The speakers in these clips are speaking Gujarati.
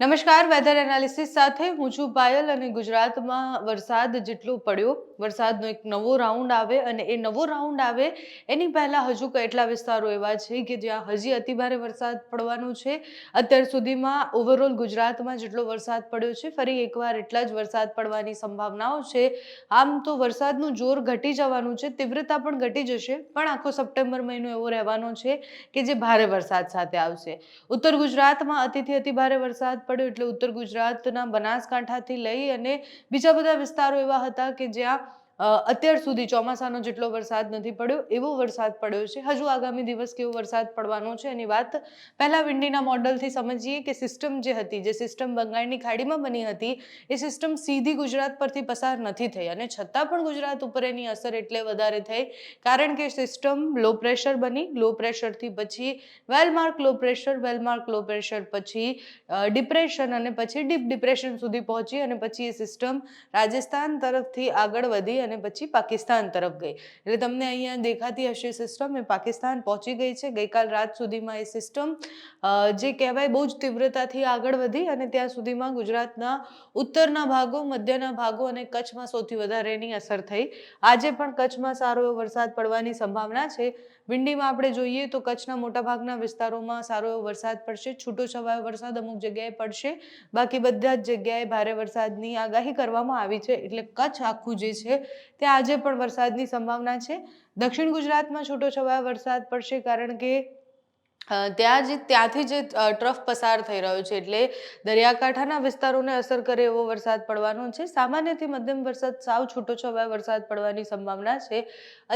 નમસ્કાર વેધર એનાલિસિસ સાથે હું છું પાયલ અને ગુજરાતમાં વરસાદ જેટલો પડ્યો, વરસાદનો એક નવો રાઉન્ડ આવે અને એ નવો રાઉન્ડ આવે એની પહેલાં હજુ કેટલા વિસ્તારો એવા છે કે જ્યાં હજી અતિભારે વરસાદ પડવાનો છે? અત્યાર સુધીમાં ઓવરઓલ ગુજરાતમાં જેટલો વરસાદ પડ્યો છે, ફરી એકવાર એટલા જ વરસાદ પડવાની સંભાવનાઓ છે. આમ તો વરસાદનું જોર ઘટી જવાનું છે, તીવ્રતા પણ ઘટી જશે, પણ આખો સપ્ટેમ્બર મહિનો એવો રહેવાનો છે કે જે ભારે વરસાદ સાથે આવશે. ઉત્તર ગુજરાતમાં અતિથી અતિભારે વરસાદ પડ્યો એટલે ઉત્તર ગુજરાતના બનાસકાંઠાથી લઈ અને બીજા બધા વિસ્તારો એવા હતા કે જ્યાં અત્યાર સુધી ચોમાસાનો જેટલો વરસાદ નથી પડ્યો, એવો વરસાદ પડ્યો છે. હજુ આગામી દિવસ કેવો વરસાદ પડવાનો છે એની વાત પહેલા વિન્ડીના મોડલથી સમજીએ કે સિસ્ટમ જે હતી, જે સિસ્ટમ બંગાળની ખાડીમાં બની હતી, એ સિસ્ટમ સીધી ગુજરાત પરથી પસાર નથી થઈ અને છતાં પણ ગુજરાત ઉપર એની અસર એટલે વધારે થઈ. કારણ કે સિસ્ટમ લો પ્રેશર બની લો પ્રેશરથી પછી well mark low pressure well mark low pressure પછી ડિપ્રેશન અને પછી ડીપ ડિપ્રેશન સુધી પહોંચી અને પછી એ સિસ્ટમ રાજસ્થાન તરફથી આગળ વધી અને પછી પાકિસ્તાન તરફ ગઈ. એટલે તમને અહીંયા દેખાતી હશે સિસ્ટમ એ પાકિસ્તાન પહોંચી ગઈ છે. ગઈકાલ રાત સુધીમાં એ સિસ્ટમ જે કહેવાય બહુ જ તીવ્રતાથી આગળ વધી અને ત્યાં સુધીમાં ગુજરાતના ઉત્તરના ભાગો, મધ્યના ભાગો અને કચ્છમાં સૌથી વધારે એની અસર થઈ. આજે પણ કચ્છમાં સારો એવો વરસાદ પડવાની સંભાવના છે. વિંડીમાં આપણે જોઈએ તો કચ્છના મોટાભાગના વિસ્તારોમાં સારો એવો વરસાદ પડશે. છૂટો છવાયો વરસાદ અમુક જગ્યાએ પડશે. બાકી બધા જ જગ્યાએ ભારે વરસાદની આગાહી કરવામાં આવી છે. એટલે કચ્છ આખું જે છે ત્યાં આજે પણ વરસાદની સંભાવના છે. દક્ષિણ ગુજરાતમાં છૂટો છવાયો વરસાદ પડશે કારણ કે ત્યાં જે, ત્યાંથી જે ટ્રફ પસાર થઈ રહ્યો છે એટલે દરિયાકાંઠાના વિસ્તારોને અસર કરે એવો વરસાદ પડવાનો છે. સામાન્યથી મધ્યમ વરસાદ, સાવ છૂટો છવાયો વરસાદ પડવાની સંભાવના છે.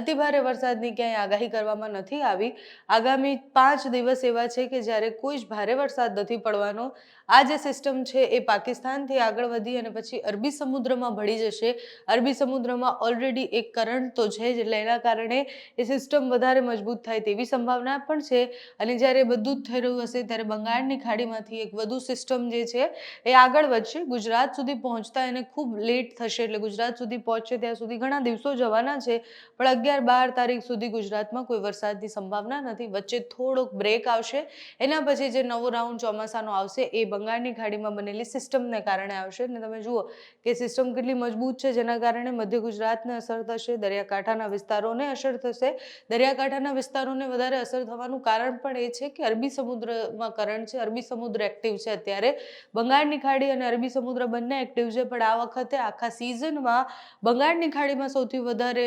અતિભારે વરસાદની ક્યાંય આગાહી કરવામાં નથી આવી. આગામી પાંચ દિવસ એવા છે કે જ્યારે કોઈ જ ભારે વરસાદ નથી પડવાનો. આ જે સિસ્ટમ છે એ પાકિસ્તાનથી આગળ વધી અને પછી અરબી સમુદ્રમાં ભળી જશે. અરબી સમુદ્રમાં ઓલરેડી એક કરંટ તો છે જ, એટલે એના કારણે એ સિસ્ટમ વધારે મજબૂત થાય તેવી સંભાવના પણ છે. અને જ્યારે બધું જ થઈ રહ્યું હશે ત્યારે બંગાળની ખાડીમાંથી એક વધુ સિસ્ટમ જે છે એ આગળ વધશે. ગુજરાત સુધી પહોંચતા એને ખૂબ લેટ થશે એટલે ગુજરાત સુધી પહોંચશે ત્યાં સુધી ઘણા દિવસો જવાના છે, પણ અગિયાર બાર તારીખ સુધી ગુજરાતમાં કોઈ વરસાદની સંભાવના નથી. વચ્ચે થોડોક બ્રેક આવશે, એના પછી જે નવો રાઉન્ડ ચોમાસાનો આવશે એ બંગાળની ખાડીમાં બનેલી સિસ્ટમને કારણે આવશે. અને તમે જુઓ કે સિસ્ટમ કેટલી મજબૂત છે, જેના કારણે મધ્ય ગુજરાતને અસર થશે, દરિયાકાંઠાના વિસ્તારોને અસર થશે. દરિયાકાંઠાના વિસ્તારોને વધારે અસર થવાનું કારણ પણ એ છે કે અરબી સમુદ્રમાં કરંટ છે, અરબી સમુદ્ર એક્ટિવ છે અત્યારે. બંગાળની ખાડી અને અરબી સમુદ્ર બંને એક્ટિવ છે, પણ આ વખતે આખા સિઝનમાં બંગાળની ખાડીમાં સૌથી વધારે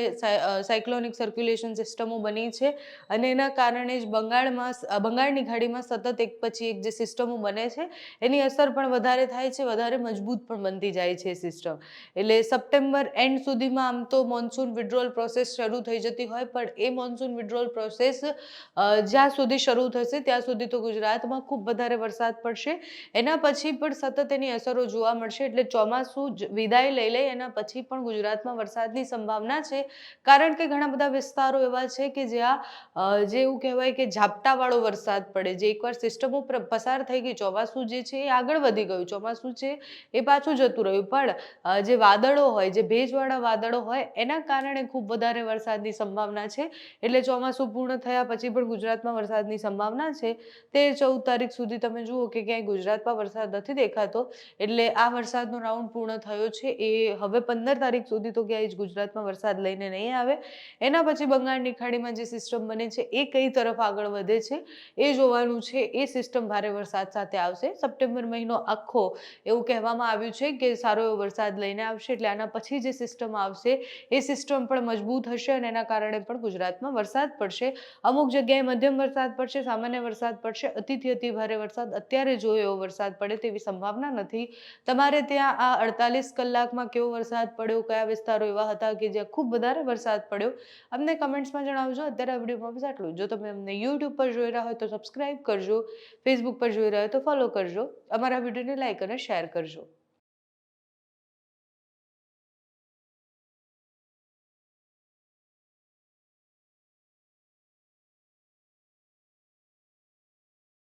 સાયક્લોનિક સર્ક્યુલેશન સિસ્ટમો બની છે અને એના કારણે જ બંગાળમાં બંગાળની ખાડીમાં સતત એક પછી એક જે સિસ્ટમો બને છે, એની અસર પણ વધારે થાય છે, વધારે મજબૂત પણ બનતી જાય છે સિસ્ટમ એટલે સપ્ટેમ્બર એન્ડ સુધીમાં આમ તો મોન્સૂન વિડ્રોલ પ્રોસેસ શરૂ થઈ જતી હોય, પણ એ મોન્સૂન વિડ્રોલ પ્રોસેસ જ્યાં સુધી શરૂ થશે, ત્યાં સુધી તો ગુજરાતમાં ખૂબ વધારે વરસાદ પડશે. એના પછી પણ સતત એની અસરો જોવા મળશે, એટલે ચોમાસું વિદાય લઈ લે એના પછી પણ ગુજરાતમાં વરસાદની સંભાવના છે. કારણ કે ઘણા બધા વિસ્તારો એવા છે કે જ્યાં જે એવું કહેવાય કે ઝાપટાવાળો વરસાદ પડે, જે એકવાર સિસ્ટમો પસાર થઈ ગઈ, ચોમાસું જે છે એ આગળ વધી ગયું. ચોમાસું છે એ પાછું જતું રહ્યું, પણ જે વાદળો હોય, જે ભેજવાળા વાદળો હોય, એના કારણે ખૂબ વધારે વરસાદની સંભાવના છે. એટલે ચોમાસું પૂર્ણ થયા પછી પણ ગુજરાતમાં વરસાદની સંભાવના છે તે ચૌદ તારીખ સુધી તમે જુઓ કે ક્યાંય ગુજરાતમાં વરસાદ નથી દેખાતો. એટલે આ વરસાદનો રાઉન્ડ પૂર્ણ થયો છે. એ હવે પંદર તારીખ સુધી તો ક્યાંય જ ગુજરાતમાં વરસાદ લઈને નહીં આવે. એના પછી બંગાળની ખાડીમાં જે સિસ્ટમ બને છે એ કઈ તરફ આગળ વધે છે એ જોવાનું છે. એ સિસ્ટમ ભારે વરસાદ સાથે આવશે. સપ્ટેમ્બર મહિનો આખો એવું કહેવામાં આવ્યું છે કે સારો એવો વરસાદ લઈને આવશે. એટલે આના પછી જે સિસ્ટમ આવશે એ સિસ્ટમ પણ મજબૂત હશે અને એના કારણે પણ ગુજરાતમાં વરસાદ પડશે. અમુક જગ્યાએ મધ્યમ વરસાદ પડશે સામાન્ય વરસાદ પડશે, અતિથી અતિ ભારે વરસાદ અત્યારે જોયો એવો વરસાદ પડે તેવી સંભાવના નથી. તમારે ત્યાં આ અડતાલીસ કલાકમાં કેવો વરસાદ પડ્યો, કયા વિસ્તારો એવા હતા કે જ્યાં ખૂબ વધારે વરસાદ પડ્યો? અમને કમેન્ટ્સમાં જણાવજો. અત્યારે આ વિડીયોમાં બસ આટલું જો. તમે અમને યુટ્યુબ પર જોઈ રહ્યા હોય તો સબસ્ક્રાઈબ કરજો ફેસબુક પર જોઈ રહ્યા હોય તો ફોલો કરજો. અમારા વિડીયોને લાઈક અને શેર કરજો.